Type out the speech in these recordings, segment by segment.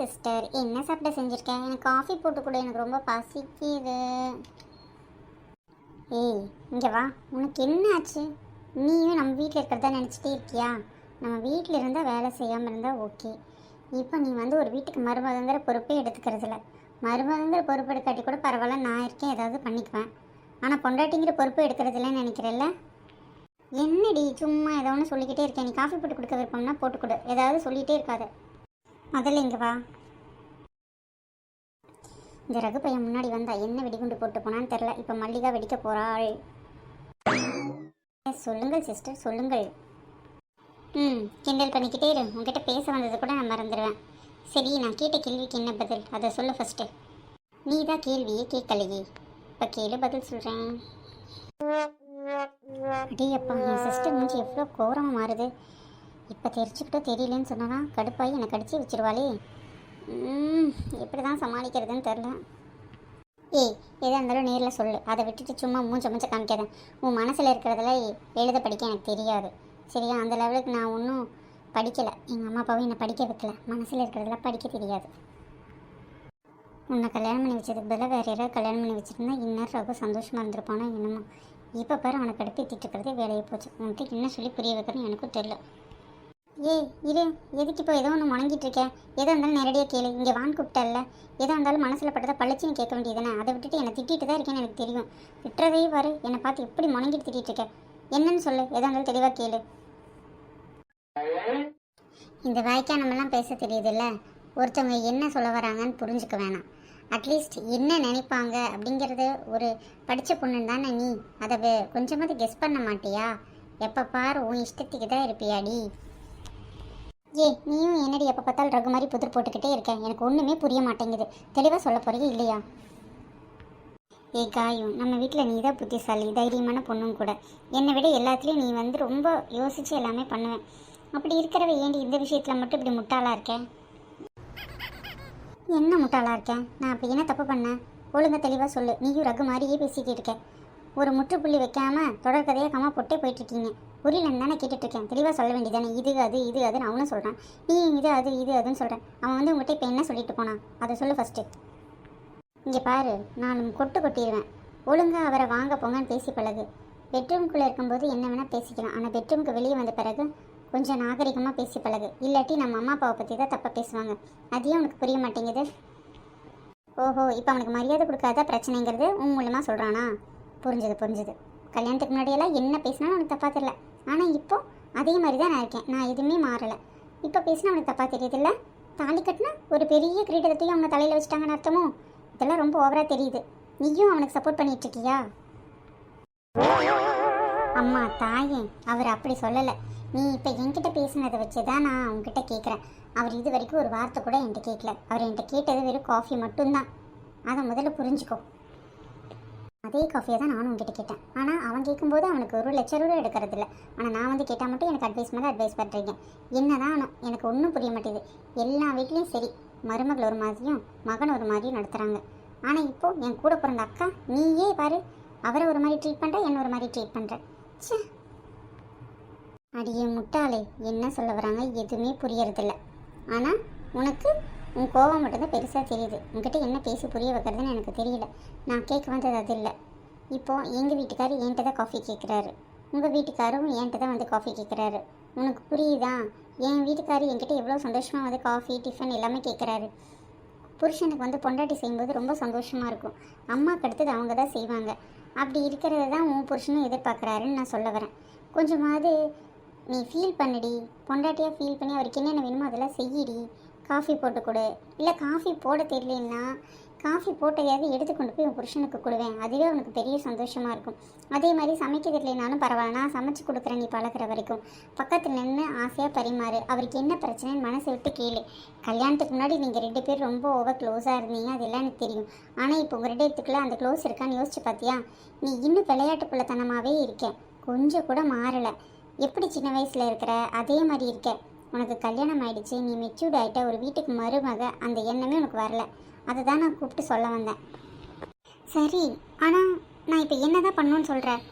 Sister. என்ன சாப்பிட செஞ்சுருக்கேன் எனக்கு காஃபி போட்டு கூட. எனக்கு ரொம்ப பசிக்குது. ஏய் இங்கே வா. உனக்கு என்ன ஆச்சு? நீயும் நம்ம வீட்டில் இருக்கிறதா நினச்சிட்டே இருக்கியா? நம்ம வீட்டில் இருந்தால் வேலை செய்யாமல் இருந்தால் ஓகே. இப்போ நீ வந்து ஒரு வீட்டுக்கு மருமகங்கிற பொறுப்பே எடுத்துக்கிறதில்ல. மருமகங்கிற பொறுப்பு எடுக்காட்டி கூட பரவாயில்ல நான் இருக்கேன். ஏதாவது பண்ணிக்குவேன். ஆனால் பொண்டாட்டிங்கிற பொறுப்பு எடுக்கிறதில்லன்னு நினைக்கிறல்ல? என்னடி சும்மா ஏதோ ஒன்று சொல்லிக்கிட்டே இருக்கேன். நீ காஃபி போட்டு கொடுக்க விருப்பம்னா போட்டு கொடு. ஏதாவது சொல்லிகிட்டே இருக்காது. முதல்ல இங்கே வா. இந்த ரகு பையன் முன்னாடி வந்தா என்ன வெடிகுண்டு போட்டு போனான்னு தெரில இப்போ மல்லிகா வெடிக்க போறாள். சொல்லுங்கள் சிஸ்டர் சொல்லுங்கள். ம் கிண்டல் பண்ணிக்கிட்டே இரு. உங்ககிட்ட பேச வந்தது கூட நான் மறந்துடுவேன் சரி நான் கேட்ட கேள்விக்கு என்ன பதில்? அதை சொல்லு ஃபஸ்ட்டு நீ தான் கேள்வியே கேட்கலையே. இப்போ கேளு பதில் சொல்கிறேன் அப்பா என் சிஸ்டர் மூஞ்சி எவ்வளோ கோரமாக மாறுது. இப்போ தெரிச்சுக்கிட்டோ தெரியலன்னு சொன்னா கடுப்பாகி என்னை கடிச்சு வச்சிருவாளே. எப்படி தான் சமாளிக்கிறதுன்னு தெரில ஏய் எதாக இருந்தாலும் நேரில் சொல்லு. அதை விட்டுட்டு சும்மா மூஞ்ச மூஞ்ச காமிக்காத. உன் மனசில் இருக்கிறதுல எழுத படிக்க எனக்கு தெரியாது. சரியா? அந்த லெவலுக்கு நான் ஒன்றும் படிக்கலை. எங்கள் அம்மா அப்பாவும் என்னை படிக்க வைக்கல. மனசில் இருக்கிறதுல படிக்க தெரியாது. உன்னை கல்யாணம் பண்ணி வச்சதுக்கு பதிலாக வேறு யாராவது கல்யாணம் பண்ணி வச்சுருந்தா இன்னும் ரொம்ப சந்தோஷமாக இருந்திருப்பானோ என்னமோ. இப்போ பாரு அவனை கடுப்பி திட்டுக்கிறதே வேலையை போச்சு. உன்கிட்ட என்ன சொல்லி புரிய வைக்கிறேன்னு எனக்கும் தெரில ஏய் இரு. எதுக்கு இப்போ ஏதோ ஒன்று முணங்கிட்டு இருக்கேன் எதோ இருந்தாலும் நேரடியாக கேளு. இங்கே வான் கூப்பிட்டல எதா இருந்தாலும் மனசில் பட்டதை பழிச்சுன்னு கேட்க வேண்டியதுதானே? அதை விட்டுட்டு என்னை திட்டிட்டு தான் இருக்கேன்னு எனக்கு தெரியும். திட்டுறதே பாரு. என்னை பார்த்து எப்படி முணங்கிட்டு திட்டிட்டு இருக்கேன் என்னன்னு சொல்லு. எதாக இருந்தாலும் தெளிவாக கேளு. இந்த வாய்க்கா நம்மலாம் பேச தெரியுதுல்ல? ஒருத்தவங்க என்ன சொல்ல வராங்கன்னு புரிஞ்சுக்க வேணாம். அட்லீஸ்ட் என்ன நினைப்பாங்க அப்படிங்கிறது ஒரு படித்த பொண்ணு தானே நீ? அதை வே- கொஞ்சமாவது கெஸ் பண்ண மாட்டியா? எப்போ பார் உன் இஷ்டத்துக்கு தான் இருப்பியாடி. ஏ நீயும் என்னடி எப்போ பார்த்தாலும் ரகு மாதிரி புதிர் போட்டுக்கிட்டே இருக்கேன் எனக்கு ஒன்றுமே புரிய மாட்டேங்குது. தெளிவாக சொல்ல போகிறீங்க இல்லையா? ஏ காயும் நம்ம வீட்டில் நீ தான் புத்திசாலி தைரியமான பொண்ணும் கூட. என்னை விட எல்லாத்துலேயும் நீ வந்து ரொம்ப யோசித்து எல்லாமே பண்ணுவேன் அப்படி இருக்கிறவ ஏண்டி இந்த விஷயத்தில் மட்டும் இப்படி முட்டாளாக இருக்கேன் என்ன முட்டாளாக இருக்கேன் நான் அப்படி என்ன தப்பு பண்ணேன் ஒழுங்காக தெளிவாக சொல்லு. நீயும் ரகு மாதிரியே பேசிகிட்டு இருக்க. ஒரு முற்றுப்புள்ளி வைக்காம தொடர்கதையாக கம்மா போட்டே போயிட்டு புரியலன்னு தானே கேட்டுட்ருக்கேன். தெளிவாக சொல்ல வேண்டியதானே இது அது இது அதுன்னு அவனும் சொல்கிறான் நீ இது அது இது அதுன்னு சொல்கிறேன் அவன் வந்து உங்கள்கிட்ட இப்போ என்ன சொல்லிட்டு போனான்? அதை சொல்லு ஃபஸ்ட்டு இங்கே பாரு நான் கொட்டு கொட்டிடுவேன் ஒழுங்காக அவரை வாங்க போங்கன்னு பேசி பழகு. பெட்ரூம்குள்ளே இருக்கும்போது என்ன வேணால் பேசிக்கலாம். ஆனால் பெட்ரூமுக்கு வெளியே வந்த பிறகு கொஞ்சம் நாகரிகமாக பேசி பழகு. இல்லாட்டி நம்ம அம்மா அப்பாவை பற்றி தான் தப்பாக பேசுவாங்க. அதையும் உனக்கு புரிய மாட்டேங்குது? ஓஹோ இப்போ அவனுக்கு மரியாதை கொடுக்காத பிரச்சனைங்கிறது உன் மூலமாக சொல்கிறானா புரிஞ்சுது புரிஞ்சுது. கல்யாணத்துக்கு முன்னாடியெல்லாம் என்ன பேசினாலும் உனக்கு தப்பாக தெரியல. ஆனால் இப்போ அதே மாதிரி தான் நான் இருக்கேன். நான் எதுவுமே மாறலை. இப்போ பேசினா அவனுக்கு தப்பாக தெரியுதுல்ல? தாலி கட்டினா ஒரு பெரிய கிரீடத்தையும் அவங்க தலையில் வச்சுட்டாங்கன்னு அர்த்தமோ? இதெல்லாம் ரொம்ப ஓவராக தெரியுது. நீயும் அவனுக்கு சப்போர்ட் பண்ணிட்டு இருக்கியா? அம்மா தாயே அவர் அப்படி சொல்லலை. நீ இப்போ என்கிட்ட பேசினதை வச்சு தான் நான் உங்ககிட்ட கேட்குறேன் அவர் இது வரைக்கும் ஒரு வார்த்தை கூட என்கிட்ட கேட்கல அவர் என்கிட்ட கேட்டது வெறும் காஃபி மட்டும்தான். அதை முதல்ல புரிஞ்சுக்கோ. அதே காஃபியை தான் நானும் உங்ககிட்ட கேட்டேன். ஆனால் அவன் கேட்கும்போது அவனுக்கு ஒரு லட்சம் ரூபா எடுக்கிறது இல்லை ஆனால் நான் வந்து கேட்டால் மட்டும் எனக்கு அட்வைஸ் மேலே அட்வைஸ் பண்ணுறீங்க என்னதான் ஆனோ, எனக்கு ஒன்றும் புரிய மாட்டேங்குது. எல்லா வீட்லேயும் சரி மருமகள் ஒரு மாதிரியும் மகன் ஒரு மாதிரியும் நடத்துகிறாங்க ஆனால் இப்போ என் கூட பிறந்த அக்கா நீயே பாரு அவரை ஒரு மாதிரி ட்ரீட் பண்ணுற என்ன ஒரு மாதிரி ட்ரீட் பண்ணுற சே அடியே முட்டாளே என்ன சொல்ல வராங்க எதுவுமே புரியறதில்ல. ஆனால் உனக்கு உன் கோவம் மட்டும்தான் பெருசாக தெரியுது. உங்ககிட்ட என்ன பேசி புரிய வைக்கிறதுன்னு எனக்கு தெரியல. நான் கேட்க வந்தது அது இல்லை. இப்போது எங்கள் வீட்டுக்காரர் என்கிட்ட தான் காஃபி கேட்குறாரு உங்கள் வீட்டுக்காரும் என்கிட்ட தான் வந்து காஃபி கேட்குறாரு உனக்கு புரியுதா? என் வீட்டுக்காரர் என்கிட்ட எவ்வளோ சந்தோஷமாக வந்து காஃபி டிஃபன் எல்லாமே கேட்குறாரு புருஷனுக்கு வந்து பொண்டாட்டி செய்யும்போது ரொம்ப சந்தோஷமாக இருக்கும். அம்மாவுக்கு அடுத்தது அவங்க தான் செய்வாங்க. அப்படி இருக்கிறத தான் உன் புருஷனும் எதிர்பார்க்குறாருன்னு நான் சொல்ல வரேன். கொஞ்சமாவது நீ ஃபீல் பண்ணுடி. பொண்டாட்டியாக ஃபீல் பண்ணி அவருக்கு என்னென்ன வேணுமோ அதெல்லாம் செய்யிடி. காஃபி போட்டு கொடு. இல்லை காஃபி போட தெரியலன்னா காஃபி போட்டையாவது எடுத்து கொண்டு போய் உன் புருஷனுக்கு கொடுவேன். அதுவே உனக்கு பெரிய சந்தோஷமாக இருக்கும். அதே மாதிரி சமைக்க தெரியலனாலும் பரவாயில்ல. நான் சமைச்சு கொடுக்குறேன் நீ பழகுற வரைக்கும். பக்கத்தில் நின்று ஆசையாக பரிமாறு. அவருக்கு என்ன பிரச்சனைன்னு மனசை விட்டு கேளு. கல்யாணத்துக்கு முன்னாடி நீங்கள் ரெண்டு பேரும் ரொம்ப ஓவர் க்ளோஸாக இருந்தீங்க. அதெல்லாம் எனக்கு தெரியும். ஆனால் இப்போ உங்கள் ரெண்டு பேத்துக்குள்ள அந்த க்ளோஸ் இருக்கான்னு யோசிச்சு பார்த்தியா நீ இன்னும் விளையாட்டு பிள்ளைத்தனமாகவே கொஞ்சம் கூட மாறலை. எப்படி சின்ன வயசில் இருக்கிற? அதே மாதிரி இருக்க. உனக்கு கல்யாணம் ஆயிடுச்சு நீ மெச்சூர்ட் ஆகிட்ட ஒரு வீட்டுக்கு மருமக அந்த எண்ணமே உனக்கு வரல. அதை தான் நான் கூப்பிட்டு சொல்ல வந்தேன். சரி ஆனால் நான் இப்போ என்ன தான் பண்ணணும்னு சொல்கிறேன்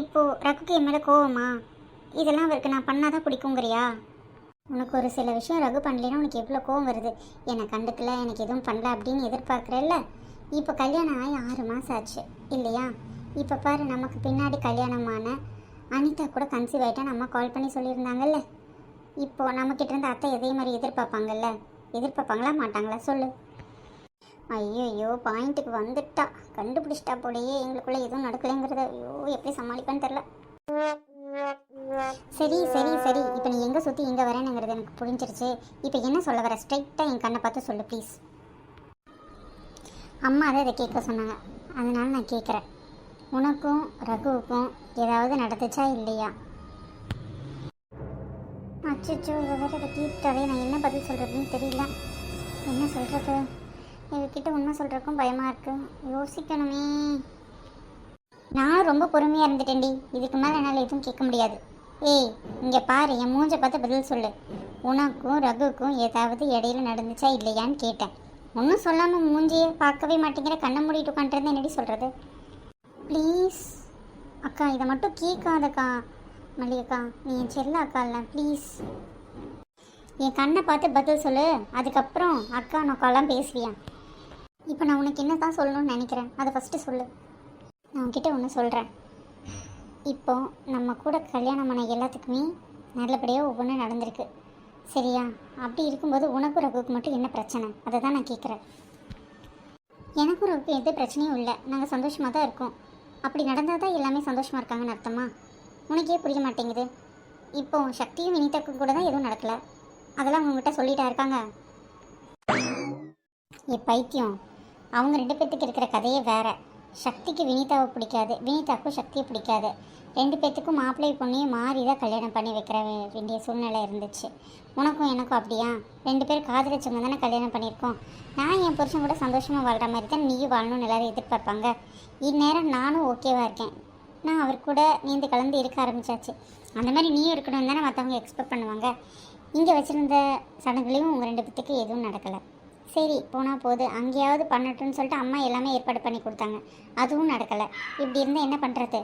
இப்போது ரகுக்கு என் மேலே கோவமா? இதெல்லாம் அவருக்கு நான் பண்ணாதான் பிடிக்குங்கிறியா? உனக்கு ஒரு சில விஷயம் ரகு பண்ணலைன்னா உனக்கு எவ்வளோ கோவம் வருது? என்னை கண்டுக்கல எனக்கு எதுவும் பண்ணல அப்படின்னு எதிர்பார்க்குறல்ல? இப்போ கல்யாணம் ஆகி ஆறு மாதம் ஆச்சு இல்லையா? இப்போ பாரு நமக்கு பின்னாடி கல்யாணமான அனிதா கூட கன்சீவ் ஆகிட்டா நம்ம கால் பண்ணி சொல்லியிருந்தாங்கல்ல? இப்போ நம்மக்கிட்ட இருந்து அத்தை இதே மாதிரி எதிர்பார்ப்பாங்கல்ல? எதிர்பார்ப்பாங்களா மாட்டாங்களா? சொல்லு. ஐயோ பாயிண்ட்டுக்கு வந்துட்டா. கண்டுபிடிச்சிட்டா போலயே. எங்களுக்குள்ள எதுவும் நடக்கலைங்கிறத ஐயோ எப்படி சமாளிப்பேன்னு தெரில சரி சரி சரி. இப்போ நீ எங்கே சுற்றி எங்கே வரேனுங்கிறது எனக்கு புரிஞ்சிருச்சு. இப்போ என்ன சொல்ல வர? ஸ்ட்ரைட்டாக என் கண்ணை பார்த்து சொல்லு ப்ளீஸ் அம்மா அதை இதை கேட்க சொன்னாங்க. அதனால நான் கேட்குறேன். உனக்கும் ரகுவுக்கும் ஏதாவது நடந்துச்சா இல்லையா? அச்சோ இதை வேற இதை கேட்டாலே நான் என்ன பதில் சொல்கிறதுன்னு தெரியல. என்ன சொல்கிறது இவகிட்ட உண்மை சொல்கிறதுக்கும் பயமாக இருக்குது யோசிக்கணுமே. நான் ரொம்ப பொறுமையாக இருந்துட்டேன்டி. இதுக்கு மேலே என்னால் எதுவும் கேட்க முடியாது. ஏய் இங்கே பாரு என் மூஞ்ச பார்த்து பதில் சொல்லு. உனக்கும் ரகுக்கும் ஏதாவது இடையில நடந்துச்சா இல்லையான்னு கேட்டேன். ஒன்றும் சொல்லாமல் மூஞ்சியை பார்க்கவே மாட்டேங்கிற கண்ணை மூடிட்டு உட்காந்துருந்து என்னடி சொல்கிறது ப்ளீஸ் அக்கா இதை மட்டும் கேட்காதக்கா. மல்லிகக்கா நீ என் செல்ல அக்கா இல்லை ப்ளீஸ் என் கண்ணை பார்த்து பதில் சொல்லு. அதுக்கப்புறம் அக்கா நொக்காலாம் பேசுவியா? இப்போ நான் உனக்கு என்ன தான் சொல்லணும்னு நினைக்கிறேன் அதை ஃபஸ்ட்டு சொல்லு. நான் உன்கிட்ட ஒன்று சொல்கிறேன் இப்போ நம்ம கூட கல்யாணம் பண்ண எல்லாத்துக்குமே நல்லபடியாக ஒவ்வொன்றும் நடந்திருக்கு. சரியா? அப்படி இருக்கும்போது உனக்கு ரகுவுக்கு மட்டும் என்ன பிரச்சனை? அதை தான் நான் கேட்குறேன் எனக்கும் ரகுக்கும் எந்த பிரச்சனையும் இல்லை. நாங்கள் சந்தோஷமாக தான் இருக்கோம். அப்படி நடந்தால் தான் எல்லாமே சந்தோஷமாக இருக்காங்கன்னு அர்த்தமா? உனக்கே புரிய மாட்டேங்குது. இப்போ சக்தியும் வினிதாக்கும் கூட தான் எதுவும் நடக்கல. அதெல்லாம் உங்ககிட்ட சொல்லிட்டா இருக்காங்க. ஏ பைத்தியம். அவங்க ரெண்டு பேர்த்துக்கு இருக்கிற கதையே வேற. சக்திக்கு வினிதாவை பிடிக்காது. வினிதாவுக்கும் சக்தியை பிடிக்காது. ரெண்டு பேர்த்துக்கும் மாப்பிள்ளை பொண்ணையும் மாறி தான் கல்யாணம் பண்ணி வைக்கிற வேண்டிய சூழ்நிலை இருந்துச்சு. உனக்கும் எனக்கும் அப்படியா? ரெண்டு பேரும் காதலிச்சவங்க தானே கல்யாணம் பண்ணியிருக்கோம். நான் என் புருஷன் கூட சந்தோஷமாக வாழ்கிற மாதிரி தான் நீயும் வாழணும்னு எல்லோரும் எதிர்பார்ப்பாங்க. இந்நேரம் நானும் ஓகேவாக இருக்கேன். நான் அவர் கூட நீந்து கலந்து இருக்க ஆரம்பிச்சாச்சு. அந்த மாதிரி நீயும் இருக்கணும் தானே மற்றவங்க எக்ஸ்பெக்ட் பண்ணுவாங்க. இங்கே வச்சுருந்த சடங்குலேயும் உங்கள் ரெண்டு பேத்துக்கு எதுவும் நடக்கலை. சரி போனால் போகுது அங்கேயாவது பண்ணட்டும்னு சொல்லிட்டு அம்மா எல்லாமே ஏற்பாடு பண்ணி கொடுத்தாங்க. அதுவும் நடக்கலை. இப்படி இருந்தால் என்ன பண்ணுறது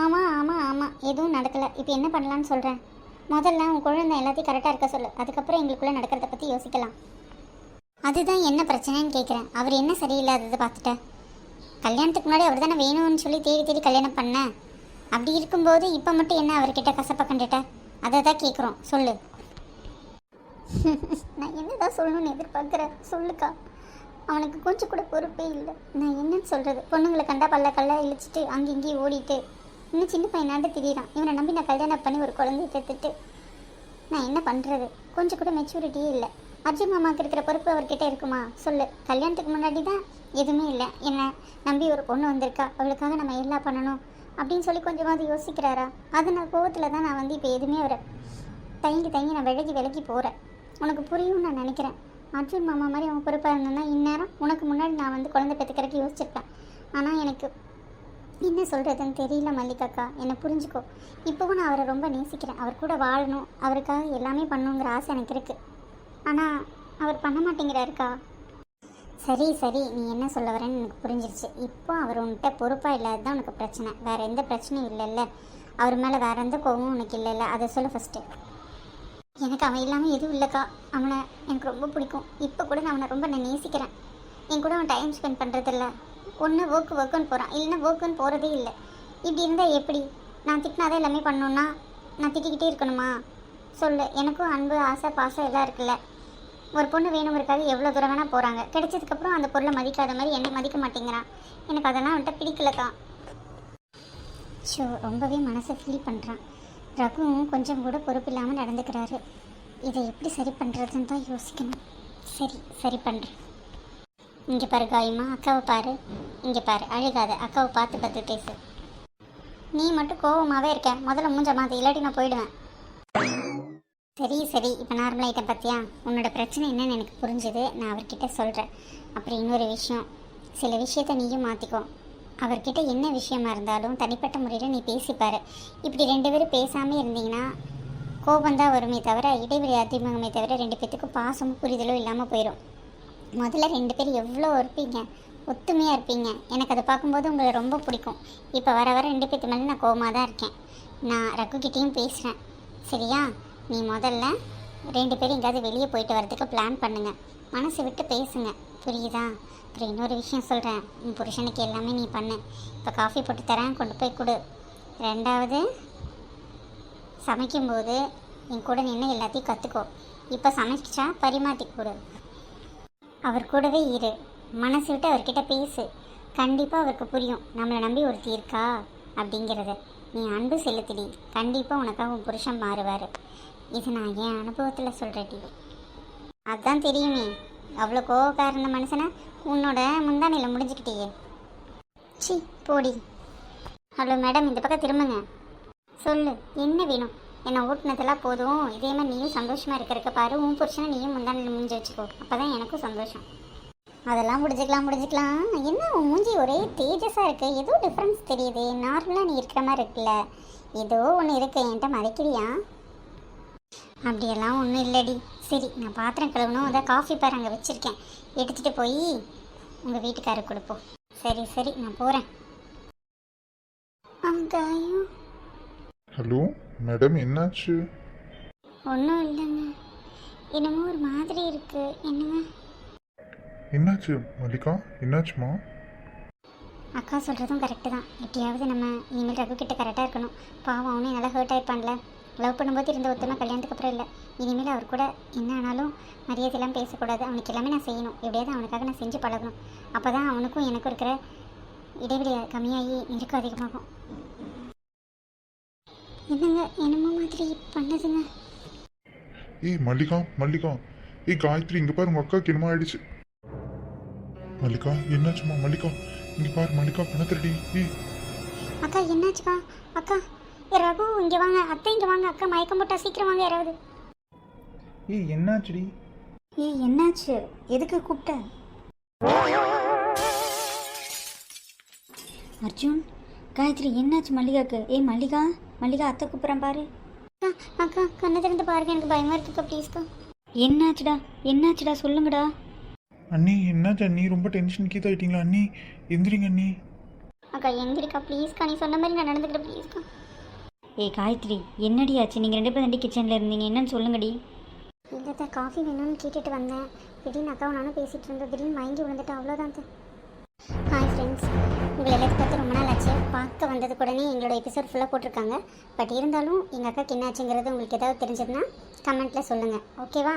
ஆமாம் ஆமாம் ஆமாம் எதுவும் நடக்கலை. இப்போ என்ன பண்ணலான்னு சொல்கிறேன் முதல்ல உன் குழந்தை எல்லாத்தையும் கரெக்டாக இருக்க சொல்லு. அதுக்கப்புறம் எங்களுக்குள்ளே நடக்கிறத பற்றி யோசிக்கலாம். அதுதான் என்ன பிரச்சனைன்னு கேட்குறேன் அவர் என்ன சரியில்லாததை பார்த்துட்டேன் கல்யாணத்துக்கு முன்னாடி அவர் தானே வேணும்னு சொல்லி தேடி தேடி கல்யாணம் பண்ணேன் அப்படி இருக்கும்போது இப்போ மட்டும் என்ன அவர்கிட்ட கசப்பை கண்டுட்ட? அதை தான் கேட்குறோம் சொல்லு. நான் என்னதான் சொல்லணும்னு எதிர்பார்க்குறேன் சொல்லுக்கா. அவனுக்கு கொஞ்சம் கூட பொறுப்பே இல்லை. நான் என்னன்னு சொல்கிறது பொண்ணுங்களை கண்டா பல்ல கல்ல இழிச்சிட்டு அங்கே இங்கேயும் ஓடிட்டு இன்னும் சின்ன பையனாண்டு திடீரான் இவனை நம்பி நான் கல்யாணம் பண்ணி ஒரு குழந்தைய பெற்றுட்டு நான் என்ன பண்ணுறது கொஞ்சம் கூட மெச்சூரிட்டியே இல்லை. அர்ஜுன் மாமாவுக்கு இருக்கிற பொறுப்பு அவர்கிட்ட இருக்குமா? சொல்லு. கல்யாணத்துக்கு முன்னாடி தான் எதுவுமே இல்லை. என்ன நம்பி ஒரு பொண்ணு வந்திருக்கா. அவளுக்காக நம்ம எல்லாம் பண்ணணும் அப்படின்னு சொல்லி கொஞ்சமாவது யோசிக்கிறாரா? அதனால் கோவத்தில் தான் நான் வந்து இப்போ எதுவுமே அவரை தயங்கி தயங்கி நான் விலகி விலகி போகிறேன் உனக்கு புரியும்னு நான் நினைக்கிறேன். அர்ஜுன் மாமா மாதிரி அவன் பொறுப்பாக இருந்தேன்னா இந்நேரம் உனக்கு முன்னாடி நான் வந்து குழந்தை பெற்றுக்கிறதுக்கு யோசிச்சிருப்பேன். ஆனால் எனக்கு என்ன சொல்கிறதுன்னு தெரியல மல்லிகாக்கா என்னை புரிஞ்சுக்கோ. இப்போவும் நான் அவரை ரொம்ப நேசிக்கிறேன். அவர் கூட வாழணும். அவருக்காக எல்லாமே பண்ணணுங்கிற ஆசை எனக்கு இருக்குது ஆனால் அவர் பண்ண மாட்டேங்கிறாருக்கா சரி சரி நீ என்ன சொல்ல வரேன்னு எனக்கு புரிஞ்சிருச்சு. இப்போ அவர் உன்கிட்ட பொறுப்பாக இல்லாதது தான் உனக்கு பிரச்சனை. வேறு எந்த பிரச்சனையும் இல்லைல்ல. அவர் மேலே வேறு எந்த கோபமும் உனக்கு இல்லைல்ல. அதை சொல்லு ஃபஸ்ட்டு எனக்கு அவன் இல்லாமல் எதுவும் இல்லைக்கா. அவனை எனக்கு ரொம்ப பிடிக்கும். இப்போ கூட நான் அவனை ரொம்ப நான் நேசிக்கிறேன். என் கூட அவன் டைம் ஸ்பெண்ட் பண்ணுறதில்ல ஒன்று ஒர்க்கு ஒர்க்குன்னு போகிறான் இல்லைன்னா ஒர்க்குன்னு போகிறதே இல்லை. இப்படி இருந்தால் எப்படி? நான் திட்டினாதான் எல்லாமே பண்ணோன்னா நான் திட்டிக்கிட்டே இருக்கணுமா? சொல்லு. எனக்கும் அன்பு ஆசை பாசம் எல்லாம் இருக்குல்ல. ஒரு பொண்ணு வேணுங்கிறக்காக எவ்வளோ தூரம் வேணால் போகிறாங்க கிடைச்சதுக்கப்புறம் அந்த பொருளை மதிக்காத மாதிரி என்னை மதிக்க மாட்டேங்கிறான். எனக்கு அதெல்லாம் அவன்கிட்ட பிடிக்கலக்கா ஷோ ரொம்பவே மனசை ஃபீல் பண்ணுறான் ரகுவும் கொஞ்சம் கூட பொறுப்பு இல்லாமல் நடந்துக்கிறாரு. இதை எப்படி சரி பண்ணுறதுன்னு தான் யோசிக்கணும். சரி சரி பண்ணுறேன் இங்கே பாரு காயமா அக்காவை பாரு. இங்கே பாரு அழுகாத. அக்காவை பார்த்து பார்த்து பேசு. நீ மட்டும் கோவமாகவே இருக்க. முதல்ல மூஞ்ச மாதிரி இல்லாட்டி நான் போயிடுவேன். சரி சரி இப்போ நார்மல் ஐட்டம் பார்த்தியா? உன்னோட பிரச்சனை என்னன்னு எனக்கு புரிஞ்சுது. நான் அவர்கிட்ட சொல்கிறேன் அப்புறம் இன்னொரு விஷயம். சில விஷயத்த நீயும் மாற்றிக்கோ அவர்கிட்ட என்ன விஷயமா இருந்தாலும் தனிப்பட்ட முறையில் நீ பேசிப்பார். இப்படி ரெண்டு பேரும் பேசாமல் இருந்தீங்கன்னா கோபந்தான் வருமே தவிர இடைவெளி அதிமுகமே தவிர ரெண்டு பேர்த்துக்கும் பாசமும் புரிதலும் இல்லாமல் போயிடும் முதல்ல ரெண்டு பேரும் எவ்வளோ இருப்பீங்க? ஒத்துமையாக இருப்பீங்க. எனக்கு அதை பார்க்கும்போது உங்களை ரொம்ப பிடிக்கும். இப்போ வர வர ரெண்டு பேர்த்து மேலே நான் கோபமாக தான் இருக்கேன். நான் ரகுக்கிட்டேயும் பேசுகிறேன் சரியா? நீ முதல்ல ரெண்டு பேரும் எங்கேயாவது வெளியே போயிட்டு வரதுக்கு பிளான் பண்ணுங்கள் மனசு விட்டு பேசுங்க. புரியுதா? அப்புறம் இன்னொரு விஷயம் சொல்கிறேன் உன் புருஷனுக்கு எல்லாமே நீ பண்ணு. இப்போ காஃபி போட்டு தரேன். கொண்டு போய் கொடு. ரெண்டாவது சமைக்கும்போது என் கூட நின்று எல்லாத்தையும் கற்றுக்கோ இப்போ சமைச்சா பரிமாற்றி கொடு. அவர் கூடவே இரு. மனசு விட்டு அவர்கிட்ட பேசு. கண்டிப்பாக அவருக்கு புரியும். நம்மளை நம்பி ஒருத்தி இருக்கா? அப்படிங்கிறத. நீ அன்பு செலுத்திடி. கண்டிப்பாக உனக்காக உன் புருஷன் மாறுவார். இது நான் என் அனுபவத்தில் சொல்கிறேன்டி அதான் தெரியுமே. அவ்வளோ கோவக்கார இருந்த மனுஷனை உன்னோட முந்தானையில் முடிஞ்சுக்கிட்டியே. சி போடி. ஹலோ மேடம் இந்த பக்கம் திரும்புங்க. சொல்லு என்ன வேணும்? என்னை ஓட்டுனதெல்லாம் போதும். இதே மாதிரி நீயும் சந்தோஷமாக இருக்கிறக்க பாரு. உன் புருஷனை நீயும் முந்தானையில் முடிஞ்சு வச்சுக்கோ. அப்போ தான் எனக்கும் சந்தோஷம். அதெல்லாம் முடிஞ்சுக்கலாம் முடிஞ்சுக்கலாம். என்ன உன் மூஞ்சி ஒரே தேஜஸாக இருக்குது ஏதோ டிஃப்ரென்ஸ் தெரியுது. நார்மலாக நீ இருக்கிற மாதிரி இருக்குல்ல. ஏதோ ஒன்று இருக்கு. என்கிட்ட மறைக்கிறியா அப்படியெல்லாம் ஒன்றும் இல்லடி. சரி நான் பாத்திரம் கழுவணும். அதான் காஃபி பார் அங்கே வச்சுருக்கேன். எடுத்துகிட்டு போய் உங்கள் வீட்டுக்காரருக்கு கொடுப்போம் சரி சரி நான் போகிறேன் அங்காயும் ஹலோ மேடம் என்னாச்சு? ஒன்றும் இல்லைங்க. என்னமோ ஒரு மாதிரி இருக்கு. என்னங்க? என்னாச்சு மல்லிகா? என்னாச்சுமா? அக்கா சொல்கிறதும் கரெக்டு தான். எப்படியாவது நம்ம இனிமேல் ரகு கிட்ட கரெக்டாக இருக்கணும். பாவம் அவனே நல்லா ஹர்ட் ஆயிருப்பான்ல. லவ் பண்ணும்போது இருந்த ஒத்துமை கல்யாணத்துக்கு அப்புறம் இல்லை. இனிமேல் அவர் கூட என்ன ஆனாலும் மரியாதையெல்லாம் பேசக்கூடாது. அவனுக்கு எல்லாமே நான் செய்யணும். எப்படியாவது அவனுக்காக நான் செஞ்சு பழகணும். அப்போ தான் அவனுக்கும் எனக்கும் இருக்கிற இடைவெளி கம்மியாகி நெருக்கம் அதிகமாகும். என்னங்க என்னமோ மாதிரி பண்ணுதுங்க. ஏய் மல்லிகா மல்லிகா. ஏய் காயத்ரி இங்க பாரு உங்க அக்காக்கு என்னமோ ஆயிடுச்சு. மல்லிகா என்னாச்சுமா மல்லிகா இங்க பாரு மல்லிகா பணத்திரடி. ஏய். அக்கா என்னாச்சுக்கா அக்கா ரகு இங்கே வாங்க. அத்தை இங்கே வாங்க. அக்கா மயக்கம் போட்டா சீக்கிரம் வாங்க யாராவது. ஏய் என்னாச்சுடி? ஏய் என்னாச்சு? எதுக்கு கூப்பிட்ட? அர்ஜுன் காயத்ரி என்னாச்சு மல்லிகாக்கு? ஏய் மல்லிகா? மல்லிகா அத்தை கூப்பிட்றேன் பாரு. அக்கா அக்கா கண்ணை திறந்து பாருங்க. எனக்கு பயமா இருக்குக்கா ப்ளீஸ்க்கா என்னாச்சுடா? என்னாச்சுடா? சொல்லுங்கடா. அண்ணி என்னாச்சு அண்ணி? ரொம்ப டென்ஷன் கீத் ஆயிட்டீங்களா அண்ணி? எந்திரிங்க அண்ணி. அக்கா எந்திரிக்கா ப்ளீஸ்க்கா நீ சொன்ன மாதிரி நான் நடந்துக்கிறேன் ப்ளீஸ்க்கா ஏய் காயத்ரி என்னடி ஆச்சு? நீங்கள் ரெண்டு பேரும் தாண்டி கிச்சனில் இருந்தீங்க. என்னன்னு சொல்லுங்கடி. இல்லைத்த காஃபி வேணும்னு கேட்டுட்டு வந்தேன். திடீர்னு அக்காவும் நானும் பேசிகிட்டு இருந்தோம். திடீர்னு மயங்கி விழுந்துட்டு அவ்வளோதான் ஹாய் ஃப்ரெண்ட்ஸ் உங்களை எல்லாத்தையும் பார்த்து ரொம்ப நாள் ஆச்சு. பார்க்க வந்தது உடனே எங்களோட எபிசோட் ஃபுல்லாக போட்டிருக்காங்க. பட் இருந்தாலும் எங்கள் அக்காக்கு என்னாச்சுங்கிறது உங்களுக்கு ஏதாவது தெரிஞ்சதுன்னா கமெண்ட்டில் சொல்லுங்கள் ஓகேவா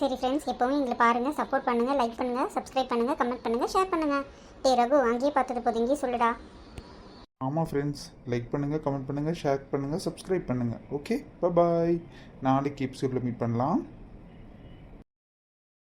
சரி ஃப்ரெண்ட்ஸ் எப்போவும் எங்களை பாருங்கள் சப்போர்ட் பண்ணுங்கள் லைக் பண்ணுங்கள் சப்ஸ்கிரைப் பண்ணுங்கள் கமெண்ட் பண்ணுங்கள் ஷேர் பண்ணுங்கள் டே ரகு அங்கேயே பார்த்தது போது இங்கேயே சொல்லுடா. ஆமாம் ஃப்ரெண்ட்ஸ் லைக் பண்ணுங்கள் கமெண்ட் பண்ணுங்கள் ஷேர் பண்ணுங்கள் சப்ஸ்கிரைப் பண்ணுங்கள் ஓகே பாய் நாளைக்கு எபிசோடில் மீட் பண்ணலாம்.